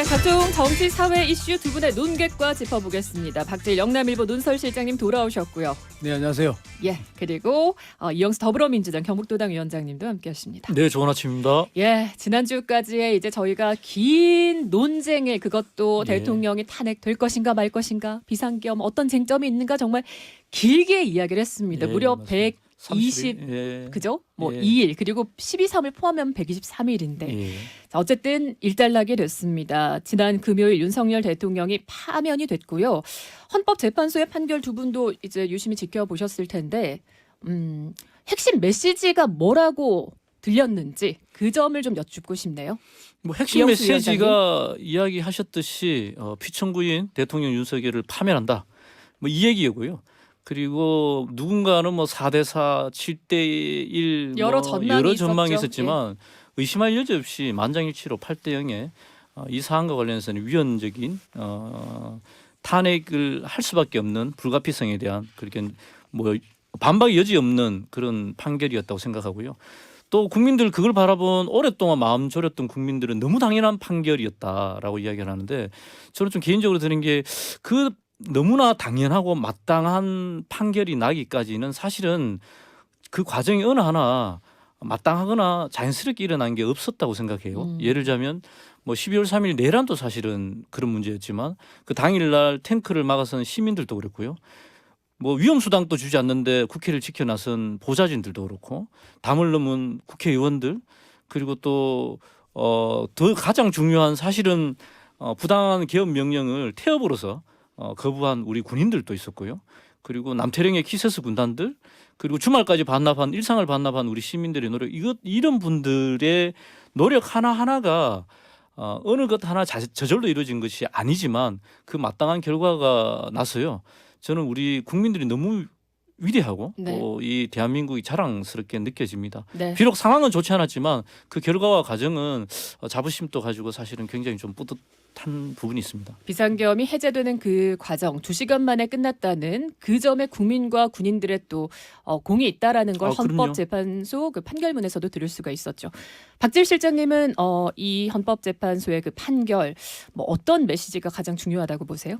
네, 각종 정치 사회 이슈 두 분의 논객과 짚어보겠습니다. 박질 영남일보 논설실장님 돌아오셨고요. 네 안녕하세요. 예, 그리고 어, 이영수 더불어민주당 경북도당 위원장님도 함께하십니다. 네, 좋은 아침입니다. 예, 지난주까지의 이제 저희가 긴 논쟁에 그것도 예. 대통령이 탄핵될 것인가 말 것인가 비상겸 어떤 쟁점이 있는가 정말 길게 이야기를 했습니다. 예, 무려 맞습니다. 100 30일, 20 예. 그죠? 뭐 예. 2일 그리고 12, 3일 포함하면 123일인데 예. 자, 어쨌든 일단락이 됐습니다. 지난 금요일 윤석열 대통령이 파면이 됐고요. 헌법재판소의 판결 두 분도 이제 유심히 지켜보셨을 텐데 음, 핵심 메시지가 뭐라고 들렸는지 그 점을 좀 여쭙고 싶네요. 뭐 핵심 이영수 메시지가 이야기하셨듯이 어, 피청구인 대통령 윤석열을 파면한다. 뭐 이 얘기고요. 그리고 누군가는 뭐 4대 4, 7대 1 여러 뭐 전망이 여러 있었죠. 전망이 있었지만 의심할 여지 없이 만장일치로 8대 0에 어, 이 사안과 관련해서는 위헌적인 어, 탄핵을 할 수밖에 없는 불가피성에 대한 그렇게 뭐 반박의 여지 없는 그런 판결이었다고 생각하고요. 또 국민들 그걸 바라본 오랫동안 마음 졸였던 국민들은 너무 당연한 판결이었다라고 이야기를 하는데 저는 좀 개인적으로 드는 게 그 너무나 당연하고 마땅한 판결이 나기까지는 사실은 그 과정이 어느 하나 마땅하거나 자연스럽게 일어난 게 없었다고 생각해요. 음. 예를 들자면 뭐 12월 3일 내란도 사실은 그런 문제였지만 그 당일날 탱크를 막아선 시민들도 그랬고요. 뭐 위험수당도 주지 않는데 국회를 지켜 나선 보좌진들도 그렇고 담을 넘은 국회의원들 그리고 또 어, 더 가장 중요한 사실은 어, 부당한 개업 명령을 태업으로서 어, 거부한 우리 군인들도 있었고요. 그리고 남태령의 키세스 군단들 그리고 주말까지 반납한 일상을 반납한 우리 시민들의 노력 이것 이런 분들의 노력 하나 하나가 어, 어느 것 하나 자, 저절로 이루어진 것이 아니지만 그 마땅한 결과가 나서요. 저는 우리 국민들이 너무 위대하고 네. 또이 대한민국이 자랑스럽게 느껴집니다. 네. 비록 상황은 좋지 않았지만 그 결과와 과정은 어, 자부심도 가지고 사실은 굉장히 좀 뿌듯 한 부분이 있습니다. 비상계엄이 해제되는 그 과정 두 시간 만에 끝났다는 그 점에 국민과 군인들의 또 어, 공이 있다라는 걸 아, 그럼요. 헌법재판소 그 판결문에서도 들을 수가 있었죠. 박질 실장님은 어, 이 헌법재판소의 그 판결 뭐 어떤 메시지가 가장 중요하다고 보세요?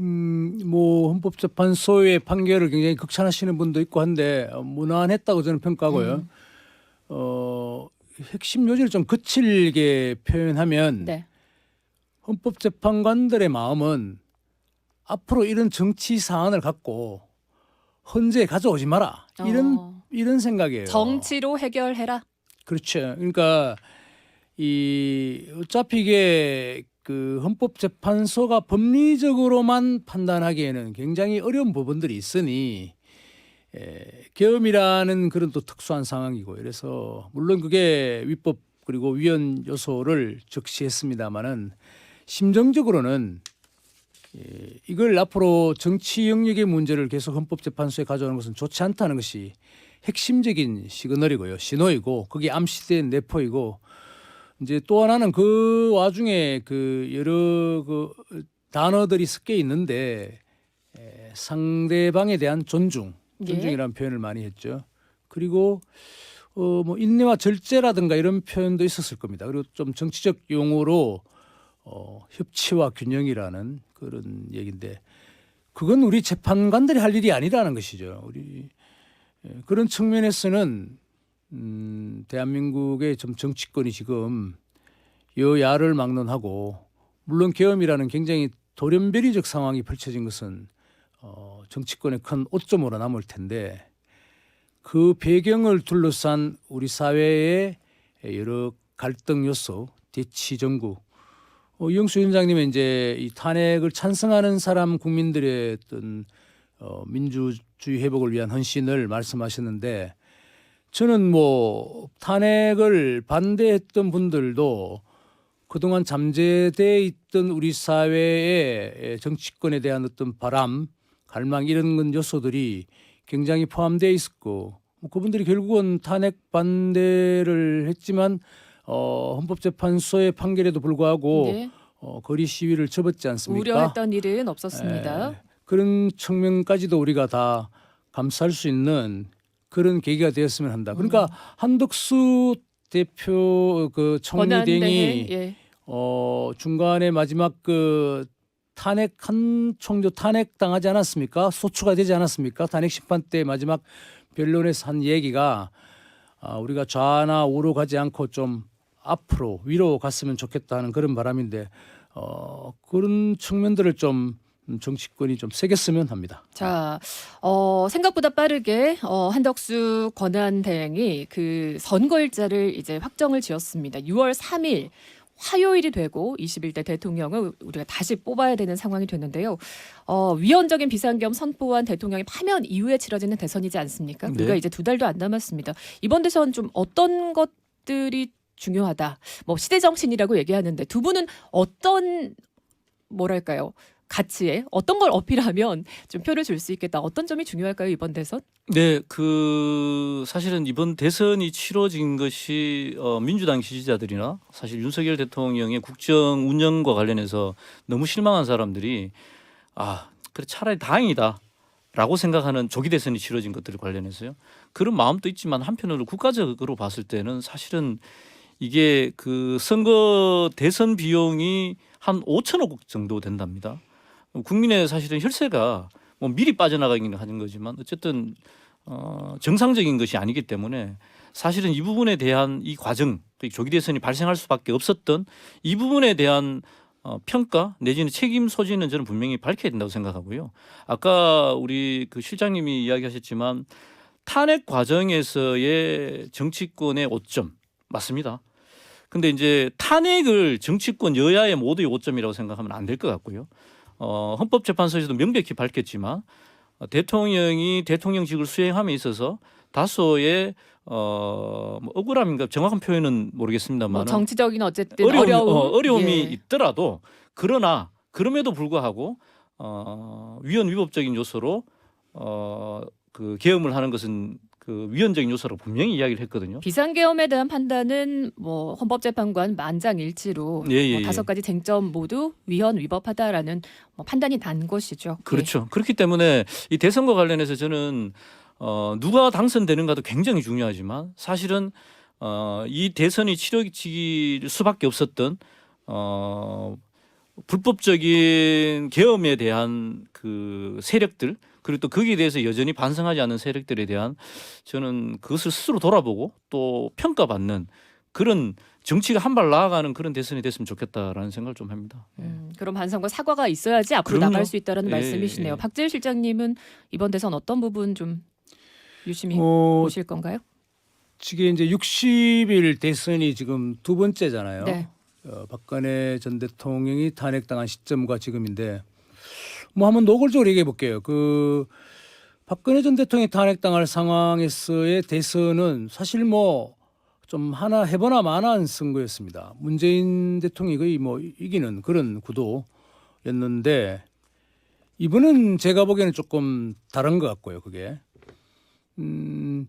음, 뭐 헌법재판소의 판결을 굉장히 극찬하시는 분도 있고 한데 어, 무난했다고 저는 평가하고요. 음. 어, 핵심 요지를 좀 거칠게 표현하면 네. 헌법재판관들의 마음은 앞으로 이런 정치 사안을 갖고 헌재에 가져오지 마라 이런 어, 이런 생각이에요. 정치로 해결해라. 그렇죠. 그러니까 이 어차피 이게 그 헌법재판소가 법리적으로만 판단하기에는 굉장히 어려운 부분들이 있으니 에, 계엄이라는 그런 또 특수한 상황이고 그래서 물론 그게 위법 그리고 위헌 요소를 적시했습니다마는 심정적으로는 예, 이걸 앞으로 정치 영역의 문제를 계속 헌법재판소에 가져오는 것은 좋지 않다는 것이 핵심적인 시그널이고요. 신호이고 그게 암시된 내포이고 이제 또 하나는 그 와중에 그 여러 그 단어들이 섞여 있는데 에, 상대방에 대한 존중, 예. 존중이라는 표현을 많이 했죠. 그리고 어 뭐 인내와 절제라든가 이런 표현도 있었을 겁니다. 그리고 좀 정치적 용어로 어 협치와 균형이라는 그런 얘기인데 그건 우리 재판관들이 할 일이 아니라는 것이죠. 우리 예, 그런 측면에서는 음, 대한민국의 좀 정치권이 지금 여야를 막론하고 물론 계엄이라는 굉장히 돌연변이적 상황이 펼쳐진 것은 어, 정치권의 큰 오점으로 남을 텐데 그 배경을 둘러싼 우리 사회의 여러 갈등 요소, 대치 정구 어, 이영수 위원장님은 이제 이 탄핵을 찬성하는 사람 국민들의 어떤 어, 민주주의 회복을 위한 헌신을 말씀하셨는데 저는 뭐 탄핵을 반대했던 분들도 그동안 잠재돼 있던 우리 사회의 정치권에 대한 어떤 바람, 갈망 이런 건 요소들이 굉장히 포함되어 있었고 뭐 그분들이 결국은 탄핵 반대를 했지만 어, 헌법재판소의 판결에도 불구하고 네. 어, 거리 시위를 접었지 않습니까? 우려했던 일은 없었습니다. 예, 그런 측면까지도 우리가 다 감수할 수 있는 그런 계기가 되었으면 한다. 그러니까 한덕수 대표 그 총리등이 예. 어 중간에 마지막 그 탄핵 한 총도 탄핵 당하지 않았습니까? 소추가 되지 않았습니까? 탄핵 심판 때 마지막 변론에서 한 얘기가 아, 우리가 좌나 우로 가지 않고 좀 앞으로 위로 갔으면 좋겠다는 그런 바람인데 어 그런 측면들을 좀 정치권이 좀 새겼으면 합니다. 자, 어, 생각보다 빠르게 어, 한덕수 권한 대행이 그 선거일자를 이제 확정을 지었습니다. 6월 3일 화요일이 되고 21대 대통령을 우리가 다시 뽑아야 되는 상황이 됐는데요. 어, 위헌적인 비상겸 선포한 대통령이 파면 이후에 치러지는 대선이지 않습니까? 네. 그러니까 이제 두 달도 안 남았습니다. 이번 대선 좀 어떤 것들이 중요하다. 뭐 시대 정신이라고 얘기하는데 두 분은 어떤 뭐랄까요? 가치에 어떤 걸 어필하면 좀 표를 줄 수 있겠다. 어떤 점이 중요할까요 이번 대선? 네, 그 사실은 이번 대선이 치러진 것이 어, 민주당 지지자들이나 사실 윤석열 대통령의 국정 운영과 관련해서 너무 실망한 사람들이 아 그래 차라리 다행이다 라고 생각하는 조기 대선이 치러진 것들 관련해서요. 그런 마음도 있지만 한편으로 국가적으로 봤을 때는 사실은 이게 그 선거 대선 비용이 한 5천억 정도 된답니다. 국민의 사실은 혈세가 뭐 미리 빠져나가기는 하는 거지만 어쨌든 어, 정상적인 것이 아니기 때문에 사실은 이 부분에 대한 이 과정 그 조기 대선이 발생할 수밖에 없었던 이 부분에 대한 어, 평가 내지는 책임 소지는 저는 분명히 밝혀야 된다고 생각하고요. 아까 우리 그 실장님이 이야기하셨지만 탄핵 과정에서의 정치권의 오점 맞습니다. 근데 이제 탄핵을 정치권 여야의 모두의 오점이라고 생각하면 안 될 것 같고요. 어, 헌법재판소에서도 명백히 밝혔지만 어, 대통령이 대통령직을 수행함에 있어서 다소의 어, 뭐 억울함인가 정확한 표현은 모르겠습니다만 뭐 정치적인 어쨌든 어려움, 어려움, 어, 어려움이 예. 있더라도 그러나 그럼에도 불구하고 어, 위헌 위법적인 요소로 어, 그 계엄을 하는 것은 그 위헌적인 요소로 분명히 이야기를 했거든요. 비상계엄에 대한 판단은 뭐 헌법재판관 만장일치로 예, 예, 뭐 예. 다섯 가지 쟁점 모두 위헌 위법하다라는 뭐 판단이 난 것이죠. 그렇죠. 그렇기 때문에 이 대선과 관련해서 저는 어, 누가 당선되는가도 굉장히 중요하지만 사실은 어, 이 대선이 치러질 수밖에 없었던 어, 불법적인 계엄에 대한 그 세력들 그리고 또 거기에 대해서 여전히 반성하지 않는 세력들에 대한 저는 그것을 스스로 돌아보고 또 평가받는 그런 정치가 한 발 나아가는 그런 대선이 됐으면 좋겠다라는 생각을 좀 합니다. 예. 음, 그런 반성과 사과가 있어야지 앞으로 그럼요. 나갈 수 있다라는 예, 말씀이시네요. 예. 박재일 실장님은 이번 대선 어떤 부분 좀 유심히 어, 보실 건가요? 지금 이제 60일 대선이 지금 두 번째잖아요. 네. 어, 박근혜 전 대통령이 탄핵당한 시점과 지금인데 뭐 한번 노골적으로 얘기해 볼게요. 그 박근혜 전 대통령이 탄핵당할 상황에서의 대선은 사실 뭐 좀 하나 해보나 마나한 선거였습니다. 문재인 대통령이 거의 뭐 이기는 그런 구도였는데 이번은 제가 보기에는 조금 다른 것 같고요. 그게 음,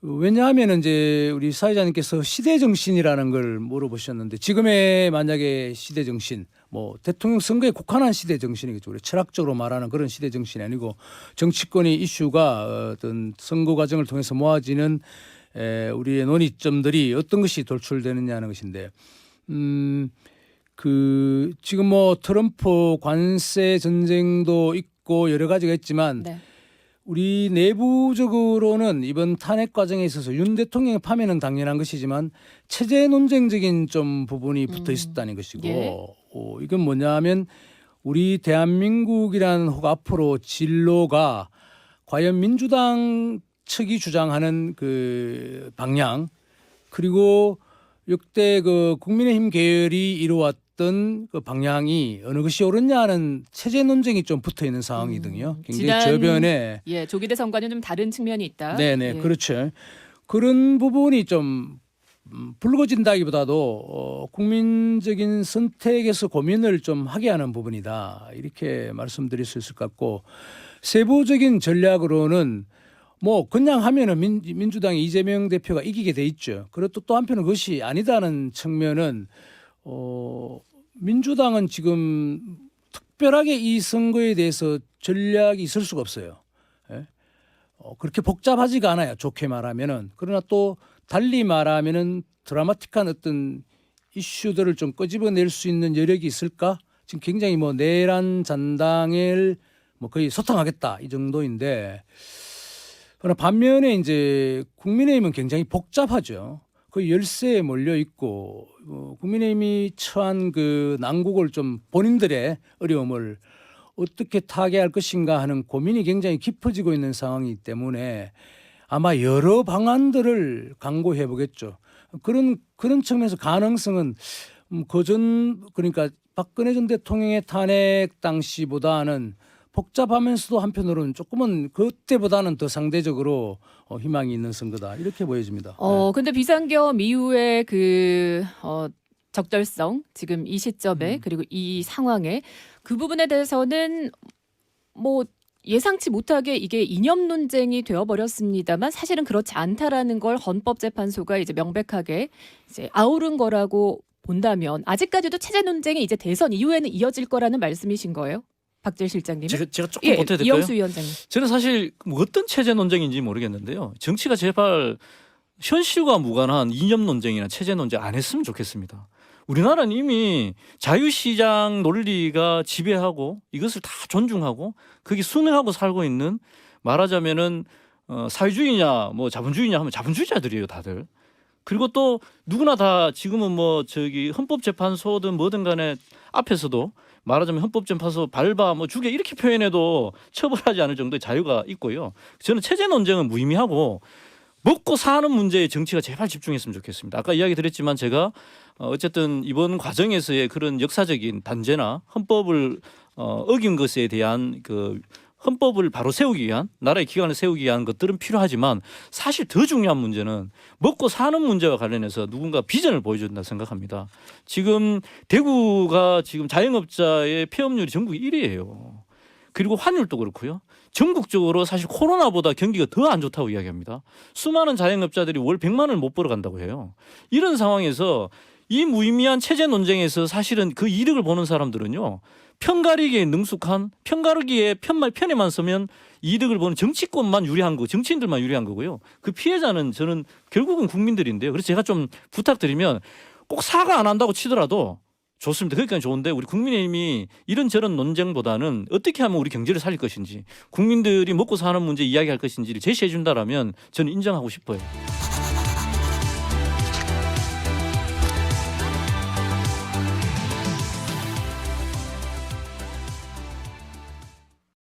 왜냐하면 이제 우리 사회자님께서 시대 정신이라는 걸 물어보셨는데 지금의 만약에 시대 정신 뭐 대통령 선거에 국한한 시대 정신이겠죠. 우리 철학적으로 말하는 그런 시대 정신이 아니고 정치권의 이슈가 어떤 선거 과정을 통해서 모아지는 에, 우리의 논의점들이 어떤 것이 돌출되느냐는 것인데 음. 그 지금 뭐 트럼프 관세 전쟁도 있고 여러 가지가 있지만 네. 우리 내부적으로는 이번 탄핵 과정에 있어서 윤 대통령의 파면은 당연한 것이지만 체제 논쟁적인 좀 부분이 붙어 음, 있었다는 것이고 예. 어, 이건 뭐냐하면 우리 대한민국이라는 혹 앞으로 진로가 과연 민주당 측이 주장하는 그 방향 그리고 역대 그 국민의힘 계열이 이루어왔던 그 방향이 어느 것이 옳으냐 하는 체제 논쟁이 좀 붙어 있는 상황이거든요. 음, 굉장히 지난- 저변에 예, 조기 대 선과는 좀 다른 측면이 있다. 네네 예. 그렇죠. 그런 부분이 좀 음, 불거진다기보다도 어, 국민적인 선택에서 고민을 좀 하게 하는 부분이다 이렇게 말씀드릴 수 있을 것 같고 세부적인 전략으로는 뭐 그냥 하면은 민, 민주당의 이재명 대표가 이기게 돼 있죠. 또, 또 한편은 그것이 아니다는 측면은 어, 민주당은 지금 특별하게 이 선거에 대해서 전략이 있을 수가 없어요. 예? 어, 그렇게 복잡하지가 않아요. 좋게 말하면은 그러나 또 달리 말하면은 드라마틱한 어떤 이슈들을 좀 끄집어낼 수 있는 여력이 있을까? 지금 굉장히 뭐 내란 잔당을 뭐 거의 소탕하겠다 이 정도인데 그러나 반면에 이제 국민의힘은 굉장히 복잡하죠. 그 열세에 몰려 있고 어, 국민의힘이 처한 그 난국을 좀 본인들의 어려움을 어떻게 타개할 것인가 하는 고민이 굉장히 깊어지고 있는 상황이기 때문에 아마 여러 방안들을 강구해 보겠죠. 그런 그런 측면에서 가능성은 음, 그전 그러니까 박근혜 전 대통령의 탄핵 당시보다는 복잡하면서도 한편으로는 조금은 그때보다는 더 상대적으로 어, 희망이 있는 선거다 이렇게 보여집니다. 어, 근데 비상겸 이후에 그, 어, 적절성, 지금 이 시점에, 음. 그리고 이 상황에 그 부분에 대해서는 뭐 예상치 못하게 이게 이념 논쟁이 되어버렸습니다만 사실은 그렇지 않다라는 걸 헌법재판소가 이제 명백하게 이제 아우른 거라고 본다면 아직까지도 체제 논쟁이 이제 대선 이후에는 이어질 거라는 말씀이신 거예요? 박재 실장님? 제가, 제가 조금 예, 보태도 될까요? 이영수 위원장님. 저는 사실 뭐 어떤 체제 논쟁인지 모르겠는데요. 정치가 제발 현실과 무관한 이념 논쟁이나 체제 논쟁 안 했으면 좋겠습니다. 우리나라는 이미 자유시장 논리가 지배하고 이것을 다 존중하고 그게 순응하고 살고 있는 말하자면은 어, 사회주의냐 뭐 자본주의냐 하면 자본주의자들이에요 다들. 그리고 또 누구나 다 지금은 뭐 저기 헌법재판소든 뭐든 간에 앞에서도 말하자면 헌법재판소 밟아 뭐 죽여 이렇게 표현해도 처벌하지 않을 정도의 자유가 있고요. 저는 체제 논쟁은 무의미하고 먹고 사는 문제에 정치가 제발 집중했으면 좋겠습니다. 아까 이야기 드렸지만 제가 어, 어쨌든 이번 과정에서의 그런 역사적인 단죄나 헌법을 어, 어긴 것에 대한 그 헌법을 바로 세우기 위한 나라의 기관을 세우기 위한 것들은 필요하지만 사실 더 중요한 문제는 먹고 사는 문제와 관련해서 누군가 비전을 보여준다 생각합니다. 지금 대구가 지금 자영업자의 폐업률이 전국 1위예요. 그리고 환율도 그렇고요. 전국적으로 사실 코로나보다 경기가 더 안 좋다고 이야기합니다. 수많은 자영업자들이 월 100만 원을 못 벌어 간다고 해요. 이런 상황에서 이 무의미한 체제 논쟁에서 사실은 그 이득을 보는 사람들은요. 편가르기에 능숙한 편가르기에 편말 편에만 서면 이득을 보는 정치권만 유리한 거, 정치인들만 유리한 거고요. 그 피해자는 저는 결국은 국민들인데요. 그래서 제가 좀 부탁드리면 꼭 사과 안 한다고 치더라도 좋습니다. 그러니까 좋은데 우리 국민의힘이 이런저런 논쟁보다는 어떻게 하면 우리 경제를 살릴 것인지 국민들이 먹고 사는 문제 이야기할 것인지를 제시해 준다라면 저는 인정하고 싶어요.